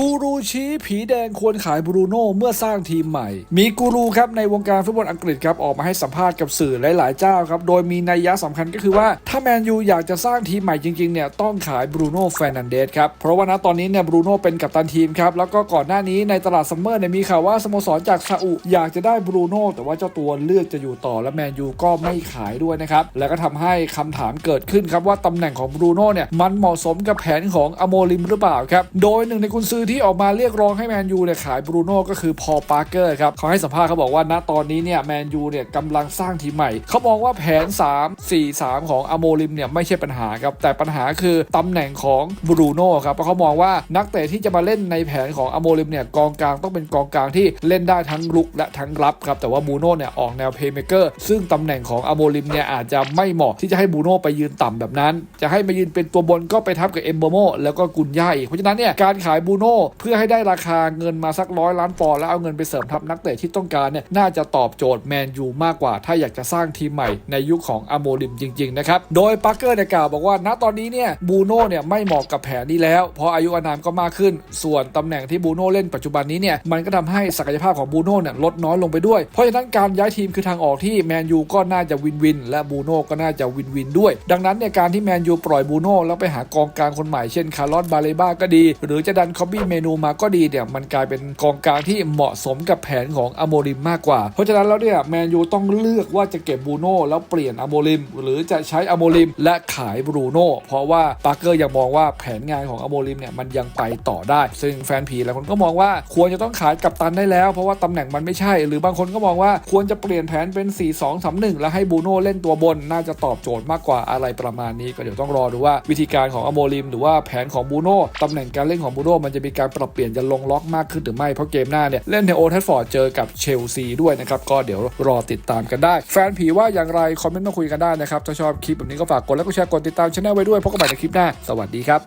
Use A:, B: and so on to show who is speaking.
A: กูรูชี้ผีแดงควรขายบรูโน่เมื่อสร้างทีมใหม่ มีกูรูครับในวงการฟุตบอลอังกฤษครับออกมาให้สัมภาษณ์กับสื่อหลาย ๆ เจ้าครับ โดยมีนัยยะสำคัญก็คือว่าถ้าแมนยูอยากจะสร้างทีมใหม่จริง ๆ เนี่ยต้องขายบรูโน่แฟนันเดสครับ เพราะว่าณตอนนี้เนี่ยบรูโน่เป็นกัปตันทีมครับ แล้วก็ก่อนหน้านี้ในตลาดซัมเมอร์เนี่ยมีข่าวว่าสโมสรจากซาอุอยากจะได้บรูโน่แต่ว่าเจ้าตัวเลือกจะอยู่ต่อและแมนยูก็ไม่ขายด้วยนะครับแล้วก็ทำให้คำถามเกิดขึ้นครับว่าตำแหน่งของบรูโน่เนี่ยมันเหมาะสมกับแผนของอโมลิมหรือเปล่าครับโดยหนึ่งในกุนซือที่ออกมาเรียกร้องให้แมนยูเนี่ยขายบรูโน่ก็คือพอลปาร์เกอร์ครับเขาให้สัมภาษณ์เขาบอกว่าณตอนนี้เนี่ยแมนยูเนี่ยกำลังสร้างทีมใหม่ เขามองว่าแผน 3 4 3 ของอโมลิมเนี่ยไม่ใช่ปัญหาครับ แต่ปัญหาคือตำแหน่งของบรูโน่ครับเพราะเขามองว่านักเตะที่จะมาเล่นในแผนของอโมลิมเนี่ยกองกลางต้องเป็นกองกลางที่เล่นได้ทั้งรุกและทั้งรับครับแต่ว่าบรูโน่เนี่ยออกแนวเพย์เมเกอร์ซึ่งตำแหน่งของอโมลิมเนี่ยอาจจะไม่เหมาะที่จะให้บรูโน่ไปยืนต่ำแบบนั้น จะให้มายืนเป็นตัวบนก็ไปทับกับเอมโบโมแล้วก็กุนย่าอีกเพราะฉะนั้นเนี่ยการขายบรูโน่เพื่อให้ได้ราคาเงินมาสักร้อยล้านปอนด์แล้วเอาเงินไปเสริมทัพนักเตะที่ต้องการเนี่ยน่าจะตอบโจทย์แมนยูมากกว่า ถ้าอยากจะสร้างทีมใหม่ในยุคของอโมลิมจริงๆนะครับโดยปาร์เกอร์เนี่ยกล่าวบอกว่า ณตอนนี้เนี่ยบูโน่เนี่ยไม่เหมาะกับแผนนี้แล้ว เพราะอายุอานามก็มากขึ้น ส่วนตำแหน่งที่บูโน่เล่นปัจจุบันนี้เนี่ยมันก็ทำให้ศักยภาพของบูโน่เนี่ยลดน้อยลงไปด้วย เพราะฉะนั้นการย้ายทีมคือทางออกที่แมนยูก็น่าจะวินวิน และบูโน่ก็น่าจะวินวินด้วย ดังนั้นเนี่ยการที่แมนยูปล่อยบูโน่แล้วไปหากองกลางคนใหม่เช่นคาร์ลอสบาเลบ้าก็ดี หรือจะดันคอบบี้เมนูมาก็ดีเนี่ยมันกลายเป็นกองกลางที่เหมาะสมกับแผนของอโมริมมากกว่า เพราะฉะนั้นแล้วเนี่ยแมนยูต้องเลือกว่าจะเก็บบูโน่แล้วเปลี่ยนอโมริม หรือจะใช้อโมริมและขายบูโน่เพราะว่าปาร์เกอร์ยังมองว่าแผนงานของอโมริมเนี่ยมันยังไปต่อได้ ซึ่งแฟนผีหลายคนก็มองว่าควรจะต้องขายกัปตันได้แล้ว เพราะว่าตำแหน่งมันไม่ใช่ หรือบางคนก็มองว่าควรจะเปลี่ยนแผนเป็น 4 2 3 1 แล้วให้บูโน่เล่นตัวบนน่าจะตอบโจทย์มากกว่าอะไรประมาณนี้ก็เดี๋ยวต้องรอดูว่าวิธีการของอโมริม หรือว่าแผนของบูโน่ตำแหน่งการเล่นของบูโน่มันจะมีการปรับเปลี่ยนจะลงล็อกมากขึ้นหรือไม่ เพราะเกมหน้าเนี่ยเล่นในโอทัฟฟอร์ดเจอกับเชลซีด้วยนะครับ ก็เดี๋ยวรอติดตามกันได้ แฟนผีว่าอย่างไร คอมเมนต์มาคุยกันได้นะครับ ถ้าชอบคลิปแบบนี้ก็ฝากกดไลค์กดแชร์กดติดตามช่องไว้ด้วยพบกันใหม่ในคลิปหน้า สวัสดีครับ